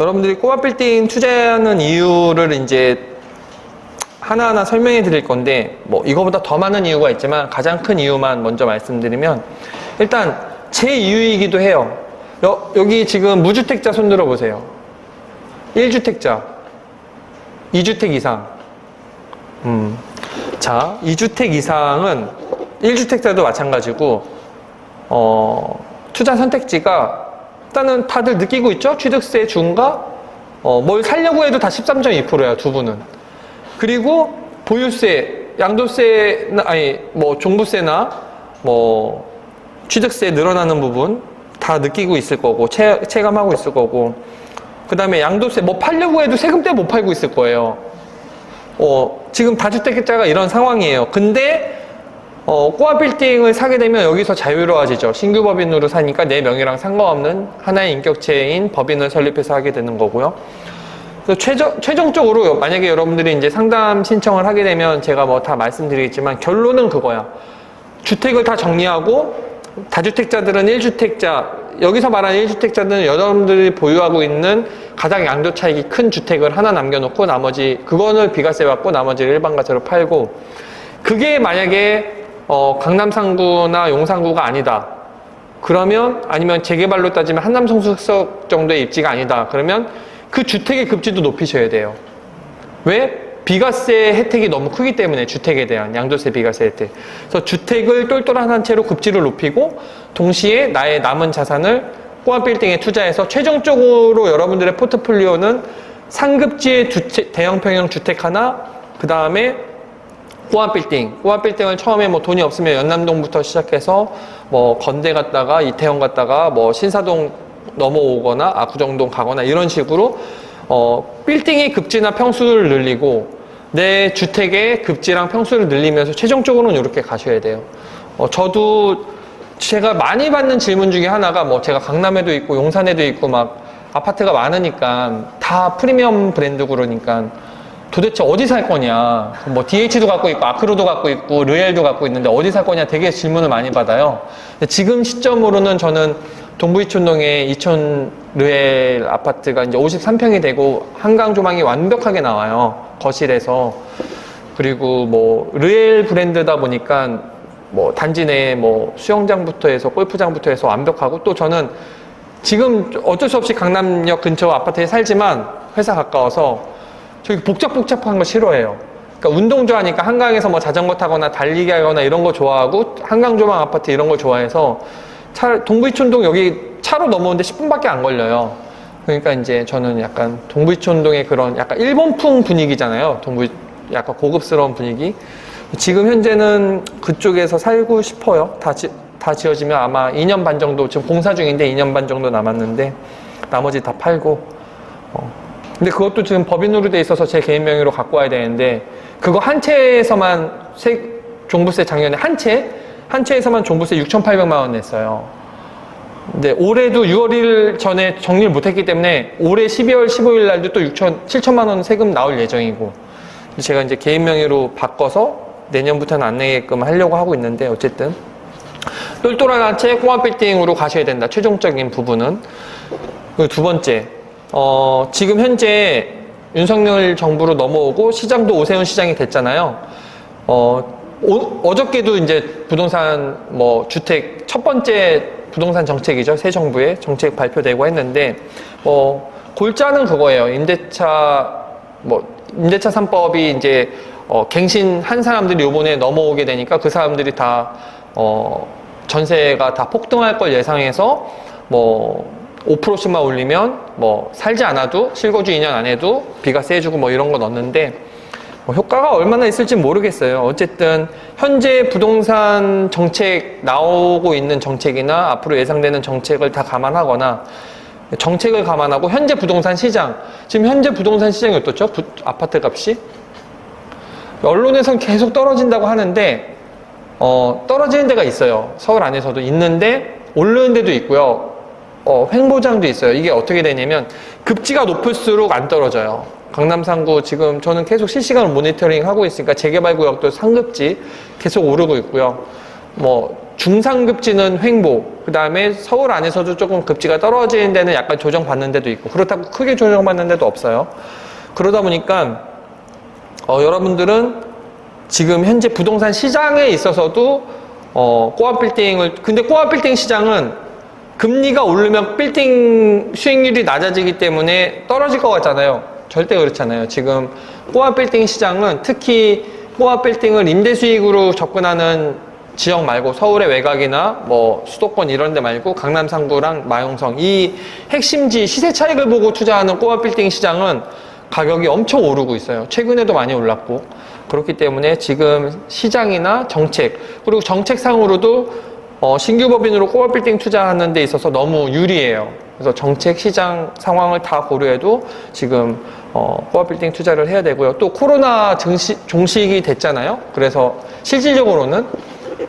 여러분들이 꼬마 빌딩 투자하는 이유를 이제 하나하나 설명해 드릴 건데 뭐 이거보다 더 많은 이유가 있지만 가장 큰 이유만 먼저 말씀드리면 일단 제 이유이기도 해요. 여, 여기 지금 무주택자 손 들어 보세요. 1주택자, 2주택 이상. 음. 자, 2주택 이상은 1주택자도 마찬가지고 어, 투자 선택지가 일단은 다들 느끼고 있죠? 취득세 중과 어, 뭘 살려고 해도 다 13.2%야, 두 분은. 그리고 보유세, 양도세나 아니 뭐 종부세나 뭐 취득세 늘어나는 부분 다 느끼고 있을 거고 체, 체감하고 있을 거고 그 다음에 양도세 뭐 팔려고 해도 세금 때문에 못 팔고 있을 거예요. 어, 지금 다주택자가 이런 상황이에요. 근데 어, 꼬아 빌딩을 사게 되면 여기서 자유로워지죠. 신규 법인으로 사니까 내 명의랑 상관없는 하나의 인격체인 법인을 설립해서 하게 되는 거고요. 그래서 최종, 최종적으로 만약에 여러분들이 이제 상담 신청을 하게 되면 제가 뭐 다 말씀드리겠지만 결론은 그거야. 주택을 다 정리하고 다주택자들은 1주택자, 여기서 말하는 1주택자들은 여러분들이 보유하고 있는 가장 양도 차익이 큰 주택을 하나 남겨놓고 나머지, 그거는 비과세 받고 나머지를 일반과세로 팔고, 그게 만약에 어, 강남 상구나 용산구가 아니다. 그러면 아니면 재개발로 따지면 한남 성수석 정도의 입지가 아니다. 그러면 그 주택의 급지도 높이셔야 돼요. 왜? 비과세 혜택이 너무 크기 때문에 주택에 대한 양도세 비과세 혜택. 그래서 주택을 똘똘한 한 채로 급지를 높이고 동시에 나의 남은 자산을 꼬아 빌딩에 투자해서 최종적으로 여러분들의 포트폴리오는 상급지의 주택, 대형 평형 주택 하나, 그 다음에 꼬아 빌딩. 꼬아 빌딩을 처음에 뭐 돈이 없으면 연남동부터 시작해서 뭐 건대 갔다가 이태원 갔다가 뭐 신사동 넘어오거나 압구정동 가거나 이런 식으로 어 빌딩의 급지나 평수를 늘리고 내 주택의 급지랑 평수를 늘리면서 최종적으로는 이렇게 가셔야 돼요. 어 저도 제가 많이 받는 질문 중에 하나가 뭐 제가 강남에도 있고 용산에도 있고 막 아파트가 많으니까 다 프리미엄 브랜드 그러니까 도대체 어디 살 거냐. 뭐 DH도 갖고 있고 아크로도 갖고 있고 르엘도 갖고 있는데 어디 살 거냐 되게 질문을 많이 받아요. 지금 시점으로는 저는 동부이촌동에 이촌 르엘 아파트가 이제 53평이 되고 한강 조망이 완벽하게 나와요. 거실에서. 그리고 뭐 르엘 브랜드다 보니까 뭐 단지 내에 뭐 수영장부터 해서 골프장부터 해서 완벽하고 또 저는 지금 어쩔 수 없이 강남역 근처 아파트에 살지만 회사 가까워서 저기 복잡복잡한 거 싫어해요. 그러니까 운동 좋아하니까 한강에서 뭐 자전거 타거나 달리기 하거나 이런 거 좋아하고 한강 조망 아파트 이런 거 좋아해서 차, 동부이촌동 여기 차로 넘어오는데 10분밖에 안 걸려요. 그러니까 이제 저는 약간 동부이촌동의 그런 약간 일본풍 분위기잖아요. 동부 약간 고급스러운 분위기. 지금 현재는 그쪽에서 살고 싶어요. 다, 지, 다 지어지면 아마 2년 반 정도 지금 공사 중인데 2년 반 정도 남았는데 나머지 다 팔고 어. 근데 그것도 지금 법인으로 돼 있어서 제 개인 명의로 갖고 와야 되는데 그거 한 채에서만 세, 종부세 작년에 한 채? 한 채에서만 종부세 6,800만 원 냈어요. 근데 올해도 6월 1일 전에 정리를 못 했기 때문에 올해 12월 15일 날도 또 6천, 7천만 원 세금 나올 예정이고 제가 이제 개인 명의로 바꿔서 내년부터는 안 내게끔 하려고 하고 있는데 어쨌든 똘똘한 한채 꼬마 빌딩으로 가셔야 된다. 최종적인 부분은 두 번째 어, 지금 현재 윤석열 정부로 넘어오고 시장도 오세훈 시장이 됐잖아요. 어, 오, 어저께도 이제 부동산 뭐 주택 첫 번째 부동산 정책이죠. 새 정부의 정책 발표되고 했는데 뭐 골자는 그거예요. 임대차 뭐 임대차 3법이 이제 어, 갱신한 사람들이 요번에 넘어오게 되니까 그 사람들이 다 어, 전세가 다 폭등할 걸 예상해서 뭐 5%씩만 올리면 뭐 살지 않아도 실거주 2년 안에도 비과세 해주고 뭐 이런 거 넣었는데 뭐 효과가 얼마나 있을지 모르겠어요. 어쨌든 현재 부동산 정책 나오고 있는 정책이나 앞으로 예상되는 정책을 다 감안하거나 정책을 감안하고 현재 부동산 시장 지금 현재 부동산 시장이 어떻죠? 부, 아파트 값이 언론에선 계속 떨어진다고 하는데 어, 떨어지는 데가 있어요. 서울 안에서도 있는데 오르는 데도 있고요. 어, 횡보장도 있어요. 이게 어떻게 되냐면 급지가 높을수록 안 떨어져요. 강남 상구 지금 저는 계속 실시간으로 모니터링 하고 있으니까 재개발 구역도 상급지 계속 오르고 있고요. 뭐 중상급지는 횡보, 그 다음에 서울 안에서도 조금 급지가 떨어지는 데는 약간 조정받는 데도 있고, 그렇다고 크게 조정받는 데도 없어요. 그러다 보니까, 어, 여러분들은 지금 현재 부동산 시장에 있어서도, 어, 꼬아 빌딩을, 근데 꼬아 빌딩 시장은 금리가 오르면 빌딩 수익률이 낮아지기 때문에 떨어질 것 같잖아요. 절대 그렇잖아요. 지금 꼬아 빌딩 시장은 특히 꼬아 빌딩을 임대 수익으로 접근하는 지역 말고 서울의 외곽이나 뭐 수도권 이런 데 말고 강남 상구랑 마용성 이 핵심지 시세 차익을 보고 투자하는 꼬아 빌딩 시장은 가격이 엄청 오르고 있어요. 최근에도 많이 올랐고 그렇기 때문에 지금 시장이나 정책 그리고 정책상으로도 어, 신규 법인으로 꼬아 빌딩 투자하는 데 있어서 너무 유리해요. 그래서 정책 시장 상황을 다 고려해도 지금 어, 꼬아 빌딩 투자를 해야 되고요. 또 코로나 증시, 종식이 됐잖아요. 그래서 실질적으로는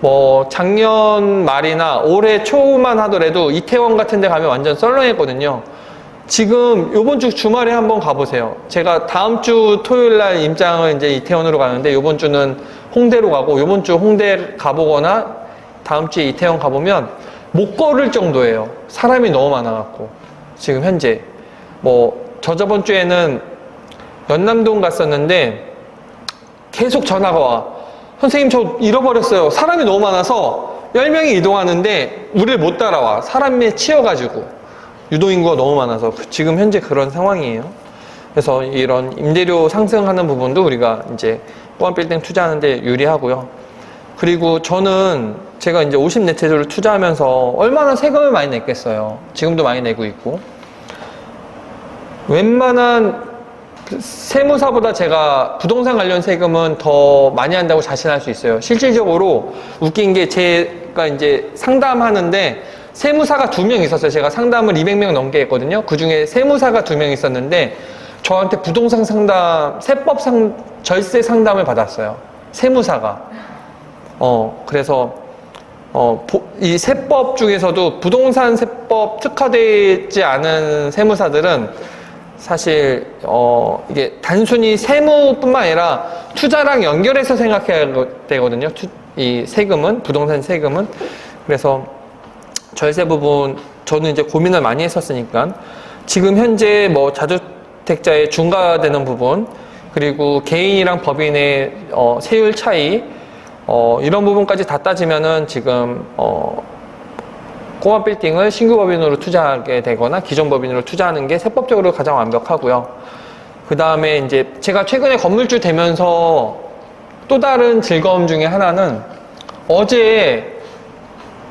뭐 작년 말이나 올해 초만 하더라도 이태원 같은 데 가면 완전 썰렁했거든요. 지금 요번 주 주말에 한번 가보세요. 제가 다음 주 토요일 날 임장을 이제 이태원으로 가는데 요번 주는 홍대로 가고 요번 주 홍대 가보거나 다음 주에 이태원 가보면 못 걸을 정도예요. 사람이 너무 많아갖고 지금 현재 뭐 저저번 주에는 연남동 갔었는데 계속 전화가 와. 선생님 저 잃어버렸어요. 사람이 너무 많아서 10명이 이동하는데 우리를 못 따라와. 사람에 치여가지고. 유동인구가 너무 많아서 그- 지금 현재 그런 상황이에요. 그래서 이런 임대료 상승하는 부분도 우리가 이제 꼬안 빌딩 투자하는데 유리하고요. 그리고 저는 제가 이제 50네트를 투자하면서 얼마나 세금을 많이 냈겠어요. 지금도 많이 내고 있고. 웬만한 그 세무사보다 제가 부동산 관련 세금은 더 많이 한다고 자신할 수 있어요. 실질적으로 웃긴 게 제가 이제 상담하는데 세무사가 두 명 있었어요. 제가 상담을 200명 넘게 했거든요. 그 중에 세무사가 두 명 있었는데 저한테 부동산 상담, 세법 상, 절세 상담을 받았어요. 세무사가. 어, 그래서 어, 보- 이 세법 중에서도 부동산 세법 특화되지 않은 세무사들은 사실 어, 이게 단순히 세무뿐만 아니라 투자랑 연결해서 생각해야 되거든요. 투- 이 세금은 부동산 세금은 그래서 절세 부분 저는 이제 고민을 많이 했었으니까 지금 현재 뭐 자주택자의 중과되는 부분 그리고 개인이랑 법인의 어, 세율 차이 어, 이런 부분까지 다 따지면은 지금 어, 꼬마 빌딩을 신규 법인으로 투자하게 되거나 기존 법인으로 투자하는 게 세법적으로 가장 완벽하고요. 그 다음에 이제 제가 최근에 건물주 되면서 또 다른 즐거움 중에 하나는 어제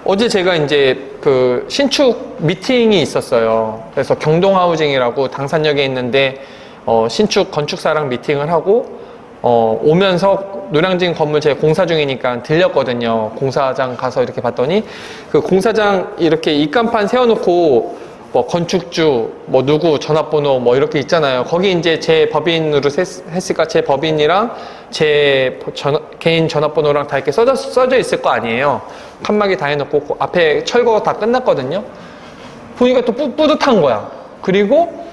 어제 제가 이제 그 신축 미팅이 있었어요. 그래서 경동하우징이라고 당산역에 있는데 어, 신축 건축사랑 미팅을 하고 어, 오면서 노량진 건물 제 공사 중이니까 들렸거든요. 공사장 가서 이렇게 봤더니 그 공사장 이렇게 입간판 세워놓고 뭐 건축주 뭐 누구 전화번호 뭐 이렇게 있잖아요. 거기 이제 제 법인으로 했- 했으니까 제 법인이랑 제 전- 개인 전화번호랑 다 이렇게 써져, 써져 있을 거 아니에요. 칸막이 다 해놓고 그 앞에 철거 다 끝났거든요. 보니까 또 뿌, 뿌듯한 거야. 그리고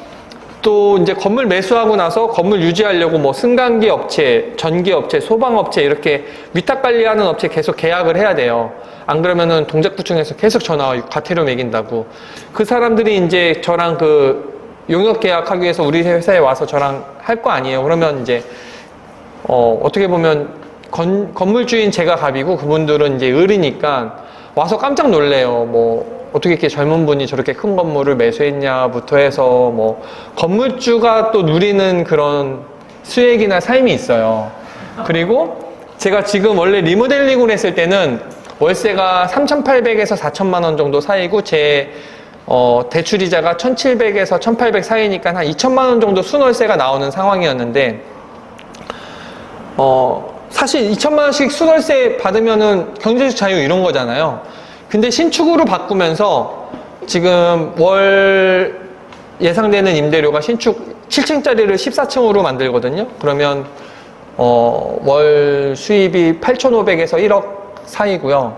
또 이제 건물 매수하고 나서 건물 유지하려고 뭐 승강기 업체, 전기 업체, 소방 업체 이렇게 위탁 관리하는 업체 계속 계약을 해야 돼요. 안 그러면은 동작구청에서 계속 전화 와 과태료 매긴다고. 그 사람들이 이제 저랑 그 용역 계약하기 위해서 우리 회사에 와서 저랑 할 거 아니에요. 그러면 이제 어, 어떻게 보면 건, 건물주인 제가 갑이고 그분들은 이제 을이니까 와서 깜짝 놀래요. 뭐 어떻게 이렇게 젊은 분이 저렇게 큰 건물을 매수했냐부터 해서 뭐 건물주가 또 누리는 그런 수익이나 삶이 있어요. 그리고 제가 지금 원래 리모델링을 했을 때는 월세가 3,800에서 4천만 원 정도 사이고 제 어, 대출이자가 1,700에서 1,800 사이니까 한 2천만 원 정도 순월세가 나오는 상황이었는데 어, 사실 2천만 원씩 수월세 받으면은 경제적 자유 이런 거잖아요. 근데 신축으로 바꾸면서 지금 월 예상되는 임대료가 신축 7층짜리를 14층으로 만들거든요. 그러면 어, 월 수입이 8,500에서 1억 사이고요.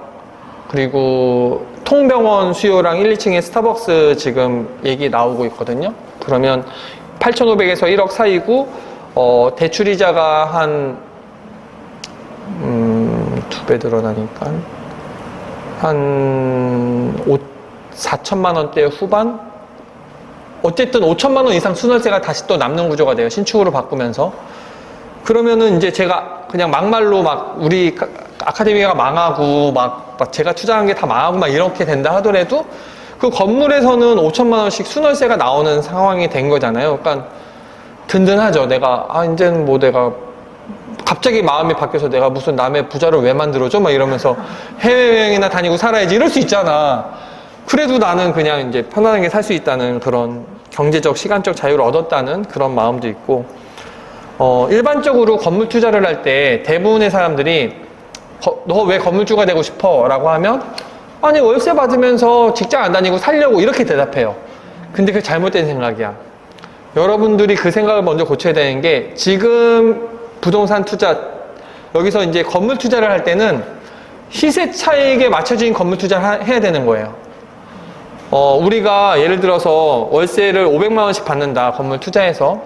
그리고 통병원 수요랑 1, 2층에 스타벅스 지금 얘기 나오고 있거든요. 그러면 8,500에서 1억 사이고 어, 대출이자가 한 음, 두 배 늘어나니까 한 5, 4천만 원대 후반? 어쨌든 5천만 원 이상 순월세가 다시 또 남는 구조가 돼요. 신축으로 바꾸면서. 그러면은 이제 제가 그냥 막말로 막 우리 카- 아카데미가 망하고 막, 막 제가 투자한 게 다 망하고 막 이렇게 된다 하더라도 그 건물에서는 5천만 원씩 순월세가 나오는 상황이 된 거잖아요. 그러니까 든든하죠. 내가 아 이제는 뭐 내가 갑자기 마음이 바뀌어서 내가 무슨 남의 부자를 왜 만들어줘? 막 이러면서 해외여행이나 다니고 살아야지 이럴 수 있잖아. 그래도 나는 그냥 이제 편안하게 살 수 있다는 그런 경제적, 시간적 자유를 얻었다는 그런 마음도 있고, 어, 일반적으로 건물 투자를 할 때 대부분의 사람들이 너 왜 건물주가 되고 싶어? 라고 하면 아니, 월세 받으면서 직장 안 다니고 살려고 이렇게 대답해요. 근데 그게 잘못된 생각이야. 여러분들이 그 생각을 먼저 고쳐야 되는 게 지금 부동산 투자 여기서 이제 건물 투자를 할 때는 시세 차익에 맞춰진 건물 투자를 하- 해야 되는 거예요. 어, 우리가 예를 들어서 월세를 500만 원씩 받는다 건물 투자해서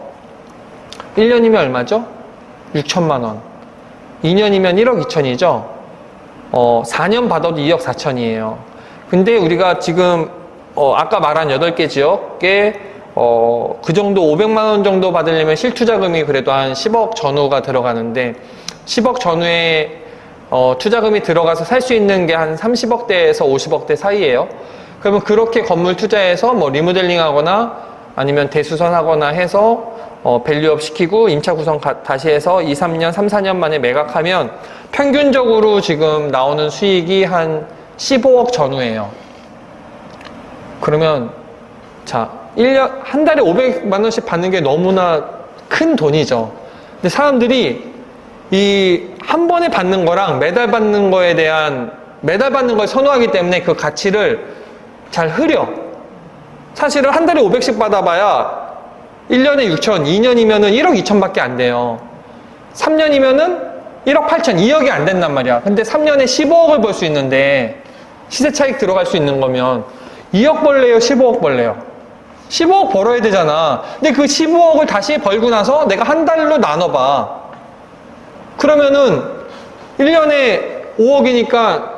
1년이면 얼마죠? 6천만 원. 2년이면 1억 2천이죠. 어, 4년 받아도 2억 4천이에요. 근데 우리가 지금 어, 아까 말한 8개 지역에 어, 그 정도 500만 원 정도 받으려면 실투자금이 그래도 한 10억 전후가 들어가는데 10억 전후에 어, 투자금이 들어가서 살 수 있는 게 한 30억대에서 50억대 사이예요. 그러면 그렇게 건물 투자해서 뭐 리모델링 하거나 아니면 대수선하거나 해서 어, 밸류업 시키고 임차 구성 가- 다시 해서 2, 3년, 3, 4년 만에 매각하면 평균적으로 지금 나오는 수익이 한 15억 전후예요. 그러면 자, 1년 한 달에 500만 원씩 받는 게 너무나 큰 돈이죠. 근데 사람들이 이 한 번에 받는 거랑 매달 받는 거에 대한 매달 받는 걸 선호하기 때문에 그 가치를 잘 흐려. 사실은 한 달에 500씩 받아봐야 1년에 6천, 2년이면은 1억 2천 밖에 안 돼요. 3년이면은 1억 8천, 2억이 안 된단 말이야. 근데 3년에 15억을 벌 수 있는데 시세 차익 들어갈 수 있는 거면 2억 벌래요, 15억 벌래요? 15억 벌어야 되잖아. 근데 그 15억을 다시 벌고 나서 내가 한 달로 나눠봐. 그러면은 1년에 5억이니까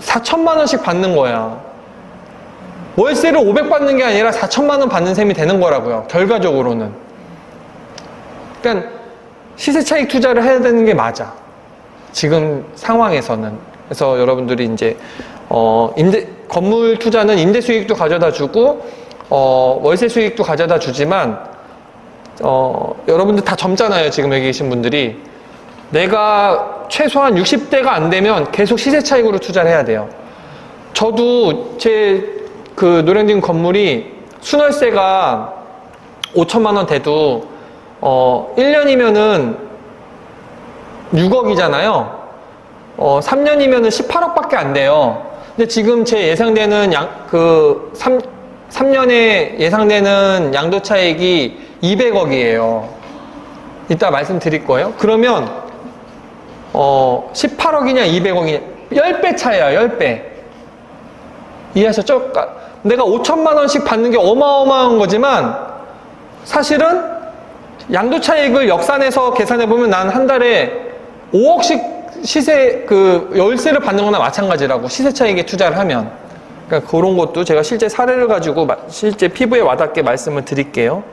4천만 원씩 받는 거야. 월세를 500 받는 게 아니라 4천만 원 받는 셈이 되는 거라고요. 결과적으로는. 그러니까 시세 차익 투자를 해야 되는 게 맞아. 지금 상황에서는. 그래서 여러분들이 이제 어 임대 건물 투자는 임대 수익도 가져다 주고 어 월세 수익도 가져다 주지만 어, 여러분들 다 젊잖아요. 지금 여기 계신 분들이. 내가 최소한 60대가 안 되면 계속 시세 차익으로 투자를 해야 돼요. 저도 제 그 노량진 건물이 순월세가 5천만 원 돼도 어, 1년이면은 6억이잖아요. 어, 3년이면은 18억밖에 안 돼요. 근데 지금 제 예상되는 양, 그 3, 3년에 예상되는 양도 차익이 200억이에요. 이따 말씀드릴 거예요. 그러면 어 18억이냐 200억이냐 10배 차이야 10배. 이해하셨죠? 그러니까 내가 5천만 원씩 받는 게 어마어마한 거지만 사실은 양도 차익을 역산해서 계산해 보면 난 한 달에 5억씩 시세 그 열세를 받는 거나 마찬가지라고 시세 차익에 투자를 하면 그러니까 그런 것도 제가 실제 사례를 가지고 마- 실제 피부에 와닿게 말씀을 드릴게요.